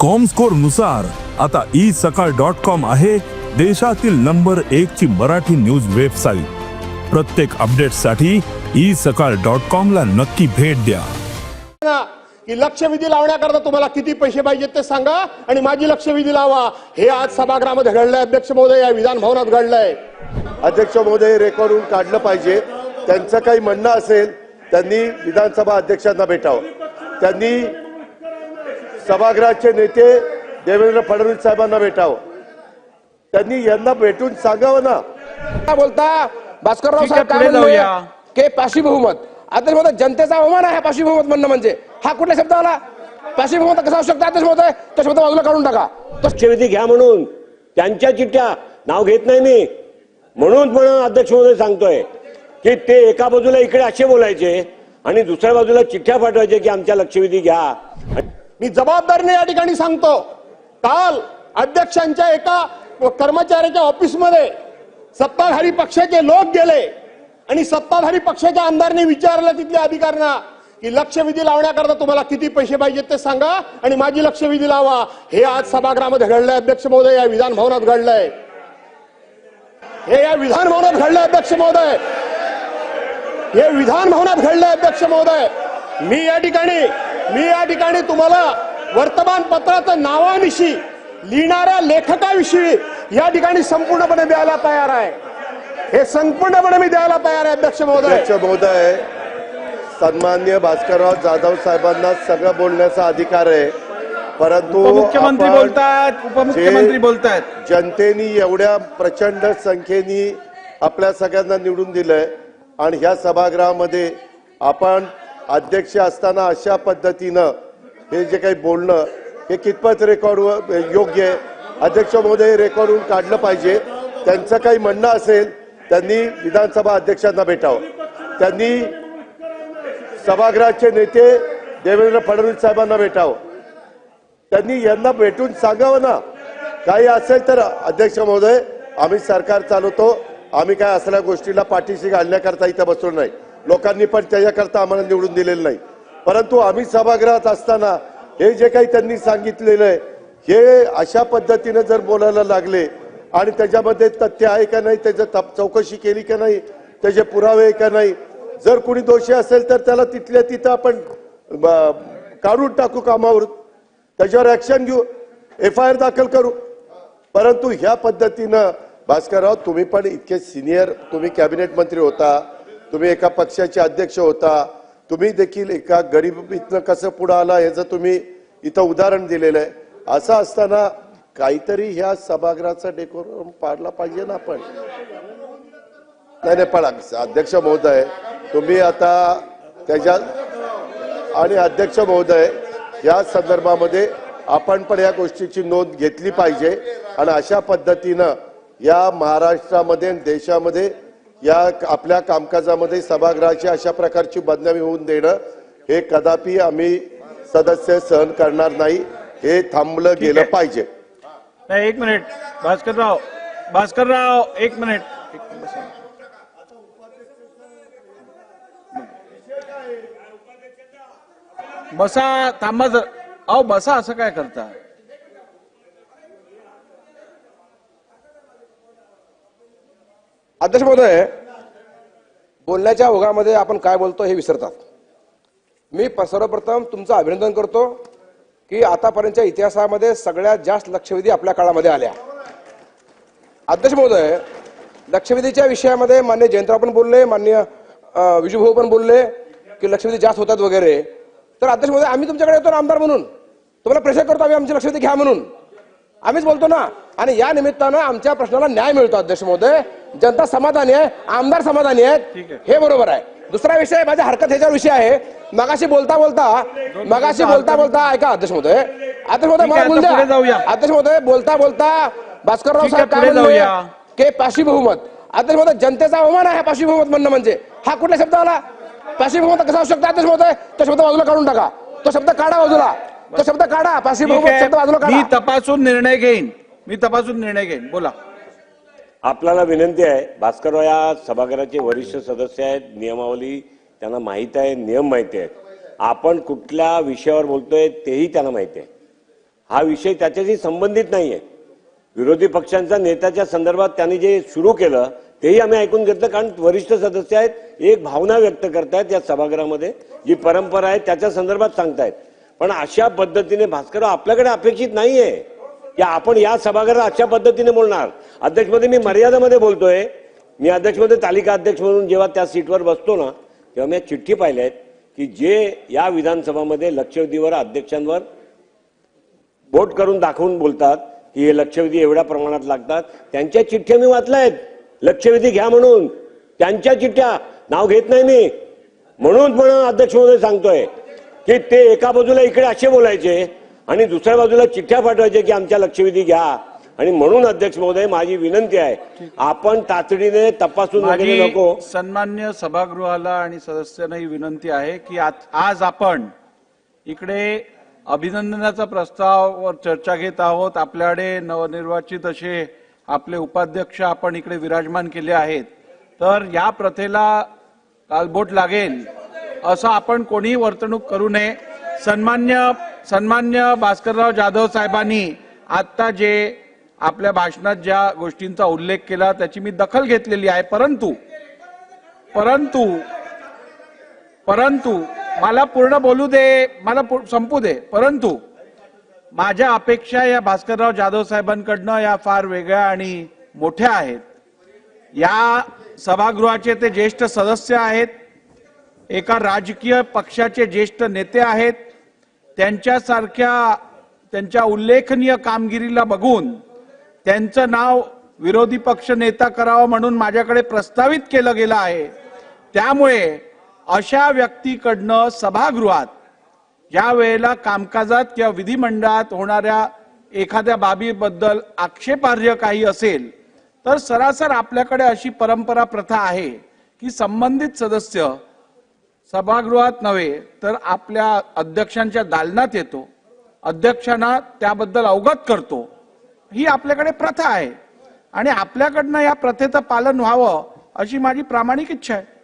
कॉमस्कोरनुसार आता ई सकाळ dot com आहे देशातील नंबर एक ची मराठी न्यूज वेबसाईट प्रत्येक अपडेटसाठी ई सकाळ डॉट कॉम ला नक्की भेट द्या. की लक्षवेधी लावण्याकरता तुम्हाला किती पैसे पाहिजेत ते सांगा आणि माझी लक्षवेधी लावा. हे आज सभागृहामध्ये घडलंय अध्यक्ष महोदय या विधान भवनात घडलंय. अध्यक्ष महोदय रेकॉर्डून काढलं पाहिजे. त्यांचं काही म्हणणं असेल त्यांनी विधानसभा अध्यक्षांना भेटावं. त्यांनी सभागृहाचे नेते देवेंद्र फडणवीस साहेबांना भेटावं. त्यांनी यांना भेटून सांगावं ना. काय बोलता? भास्करराव ठीक आहे, साहेब काय पुढे म्हणले? जाऊया. की पाशी बहुमत अध्यक्ष महोदय जनतेचा अवमान आहे पाशी बहुमत म्हणणं म्हणजे. हा कुठला शब्द आला पाशी बहुमत कसा असू शकतो? अध्यक्ष महोदय तो शब्द बाजूला काढून टाका. तो लक्षवेधी घ्या म्हणून. त्यांच्या चिठ्ठ्या. नाव घेत नाही मी. म्हणून पण अध्यक्ष महोदय सांगतोय की ते एका बाजूला इकडे असे बोलायचे आणि दुसऱ्या बाजूला चिठ्ठ्या पाठवायचे की आमच्या लक्षवेधी घ्या. मी जबाबदारीने या ठिकाणी सांगतो काल अध्यक्षांच्या एका कर्मचाऱ्याच्या ऑफिसमध्ये सत्ताधारी पक्षाचे लोक गेले आणि सत्ताधारी पक्षाच्या आमदारने विचारलं तिथल्या अधिकाऱ्यांना की लक्षवेधी लावण्याकरता तुम्हाला किती पैसे पाहिजेत ते सांगा आणि माझी लक्षवेधी लावा. हे आज सभागृहामध्ये घडलंय अध्यक्ष महोदय या विधान भवनात घडलंय. हे या विधान भवनात घडलंय अध्यक्ष महोदय. हे विधान भवनात घडलंय अध्यक्ष महोदय. मी या ठिकाणी मी या ठिकाणी तुम्हाला वर्तमानपत्राचं नावानिशी लिहिणाऱ्या लेखकाविषयी या ठिकाणी संपूर्णपणे द्यायला तयार आहे. हे संपूर्णपणे मी द्यायला तयार आहे अध्यक्ष महोदय. अध्यक्ष महोदय सन्मान्य भास्करराव जाधव साहेबांना सगळं बोलण्याचा अधिकार आहे. परंतु उपमुख्यमंत्री आपण बोलतायत उपमुख्यमंत्री जे बोलतायत. जनतेने एवढ्या प्रचंड संख्येने आपल्या सगळ्यांना निवडून दिलंय. आणि ह्या सभागृहामध्ये आपण अध्यक्ष असताना अशा पद्धतीनं हे जे काही बोलणं हे कितपत रेकॉर्ड योग्य आहे अध्यक्ष महोदय रेकॉर्डवरून काढलं पाहिजे. त्यांचं काही म्हणणं असेल त्यांनी विधानसभा अध्यक्षांना भेटावं. त्यांनी सभागृहाचे नेते देवेंद्र फडणवीस साहेबांना भेटावं. त्यांनी यांना भेटून सांगावं ना. काही असेल तर अध्यक्ष महोदय आम्ही सरकार चालवतो आम्ही काय असल्या गोष्टीला पाठीशी घालण्याकरता इथं बसलो नाही. लोकांनी पण त्याच्याकरता आम्हाला निवडून दिलेलं नाही. परंतु आम्ही सभागृहात असताना हे जे काही त्यांनी सांगितलेलं आहे हे अशा पद्धतीने जर बोलायला लागले आणि त्याच्यामध्ये तथ्य आहे का नाही त्याचं तप- चौकशी केली का नाही त्याचे पुरावे आहे का नाही जर कुणी दोषी असेल तर त्याला तिथल्या तिथं आपण काढून टाकू कामावर. त्याच्यावर ऍक्शन घेऊ एफ आय आर दाखल करू. परंतु ह्या पद्धतीनं भास्करराव तुम्ही पण इतके सिनियर तुम्ही कॅबिनेट मंत्री होता. तुम्ही एका पक्षाचे अध्यक्ष होता. तुम्ही देखील एका गरिबीतनं कसं पुढे आला याचं तुम्ही इथं उदाहरण दिलेलं आहे. असं असताना काहीतरी ह्या सभागृहाचा डेकोरम पाडला पाहिजे ना आपण. नाही नाही पण अध्यक्ष महोदय तुम्ही आता त्याच्या आणि अध्यक्ष महोदय या संदर्भामध्ये आपण पण या गोष्टीची नोंद घेतली पाहिजे. आणि अशा पद्धतीनं या महाराष्ट्रामध्ये आणि देशामध्ये या आपल्या कामकाजामध्ये सभागृहाची अशा प्रकारची बदनामी होऊन देणं हे कदापि आम्ही सदस्य सहन करणार नाही. हे थांबलं गेलं. पाहिजे. नाही एक मिनिट. भास्करराव भास्करराव एक मिनिट. बसा थांबा जर. अहो बसा असं काय करता? अध्यक्ष महोदय बोलण्याच्या ओघामध्ये आपण काय बोलतो हे विसरतात. मी सर्वप्रथम तुमचं अभिनंदन करतो की आतापर्यंतच्या इतिहासामध्ये सगळ्यात जास्त लक्षवेधी आपल्या काळामध्ये आल्या. अध्यक्ष महोदय लक्षवेधीच्या विषयामध्ये मान्य जयंतराव पण बोलले मान्य विजूभाऊ पण बोलले की लक्षवेधी जास्त होतात वगैरे. तर अध्यक्ष महोदय आम्ही तुमच्याकडे येतो ना आमदार म्हणून. तुम्हाला प्रेशर करतो आम्ही आमची लक्षवेधी घ्या म्हणून. आम्हीच बोलतो ना. आणि या निमित्तानं आमच्या प्रश्नाला न्याय मिळतो अध्यक्ष महोदय. जनता समाधानी आहे आमदार समाधानी आहेत. आहे. हे बरोबर आहे. दुसरा विषय माझ्या हरकत ह्याच्यावर विषय आहे. मगाशी बोलता बोलता मगाशी बोलता बोलता ऐका अध्यक्ष महोदय. अध्यक्ष महोदय मला बोलू द्या. अध्यक्ष महोदय बोलता बोलता भास्करराव साहेब काय म्हणले? जाऊया. की पाशी बहुमत. अध्यक्ष महोदय जनतेचा अवमान आहे पाशी बहुमत म्हणणं म्हणजे. हा कुठला शब्द आला? पाशी बहुमत कसा असू शकतो अध्यक्ष महोदय? तो शब्द बाजूला काढून टाका. तो शब्द काढा बाजूला. तो शब्द काढा. पाशी बहुमत शब्द बाजूला काढा. तपासून निर्णय घेईन. मी तपासून निर्णय घेईन. बोला. आपल्याला विनंती आहे भास्करराव या सभागृहाचे वरिष्ठ सदस्य आहेत नियमावली त्यांना माहीत आहे नियम माहिती आहेत. आपण कुठल्या विषयावर बोलतोय तेही त्यांना माहिती आहे. हा विषय त्याच्याशी संबंधित नाही आहे विरोधी पक्षांच्या नेत्याच्या संदर्भात त्यांनी जे सुरू केलं तेही आम्ही ऐकून घेतलं कारण वरिष्ठ सदस्य आहेत एक भावना व्यक्त करतायत या सभागृहामध्ये जी परंपरा आहे त्याच्या संदर्भात सांगतायत. पण अशा पद्धतीने भास्कर आपल्याकडे अपेक्षित नाही आहे या आपण या सभागृहात अशा पद्धतीने बोलणार. अध्यक्षमध्ये मी मर्यादामध्ये बोलतोय. मी अध्यक्षमध्ये तालिका अध्यक्ष म्हणून जेव्हा त्या सीटवर बसतो ना तेव्हा मी चिठ्ठी पाहिल्या आहेत की जे या विधानसभामध्ये लक्षवेधीवर अध्यक्षांवर बोट करून दाखवून बोलतात की हे लक्षवेधी एवढ्या प्रमाणात लागतात. त्यांच्या चिठ्ठ्या मी वाचल्या आहेत. लक्षवेधी घ्या म्हणून. त्यांच्या चिठ्ठ्या. नाव घेत नाही मी. म्हणून म्हणून अध्यक्ष महोदय सांगतोय की ते एका बाजूला इकडे असे बोलायचे आणि दुसऱ्या बाजूला चिठ्ठ्या पाठवायचे की आमच्या लक्षवेधी घ्या. आणि म्हणून अध्यक्ष महोदय माझी विनंती आहे आपण तातडीने तपासून वगैरे नको. सन्मान्य सभागृहाला आणि सदस्यांना ही विनंती आहे की आज आज आपण इकडे अभिनंदनाचा प्रस्तावावर चर्चा घेत आहोत. आपल्याकडे नवनिर्वाचित असे आपले उपाध्यक्ष आपण इकडे विराजमान केले आहेत. तर या प्रथेला कालबोट लागेल असं आपण कोणीही वर्तणूक करू नये. सन्मान्य सन्मान्य भास्करराव जाधव साहेबांनी आत्ता जे आपल्या भाषणात ज्या गोष्टींचा उल्लेख केला त्याची मी दखल घेतलेली आहे. परंतु परंतु परंतु मला पूर्ण बोलू दे मला संपू दे. परंतु माझ्या अपेक्षा या भास्करराव जाधव साहेबांकडनं या फार वेगळ्या आणि मोठ्या आहेत. या सभागृहाचे ते ज्येष्ठ सदस्य आहेत. एका राजकीय पक्षाचे ज्येष्ठ नेते आहेत. त्यांच्यासारख्या त्यांच्या उल्लेखनीय कामगिरीला बघून त्यांचं नाव विरोधी पक्ष नेता करावं म्हणून माझ्याकडे प्रस्तावित केलं गेलं आहे. त्यामुळे अशा व्यक्तीकडनं सभागृहात ज्या वेळेला कामकाजात किंवा विधिमंडळात होणाऱ्या एखाद्या बाबीबद्दल आक्षेपार्ह काही असेल तर सरासर आपल्याकडे अशी परंपरा प्रथा आहे की संबंधित सदस्य सभागृहात नव्हे तर आपल्या अध्यक्षांच्या दालनात येतो. अध्यक्षांना त्याबद्दल अवगत करतो. ही आपल्याकडे प्रथा आहे. आणि आपल्याकडनं या प्रथेचं पालन व्हावं अशी माझी प्रामाणिक इच्छा आहे.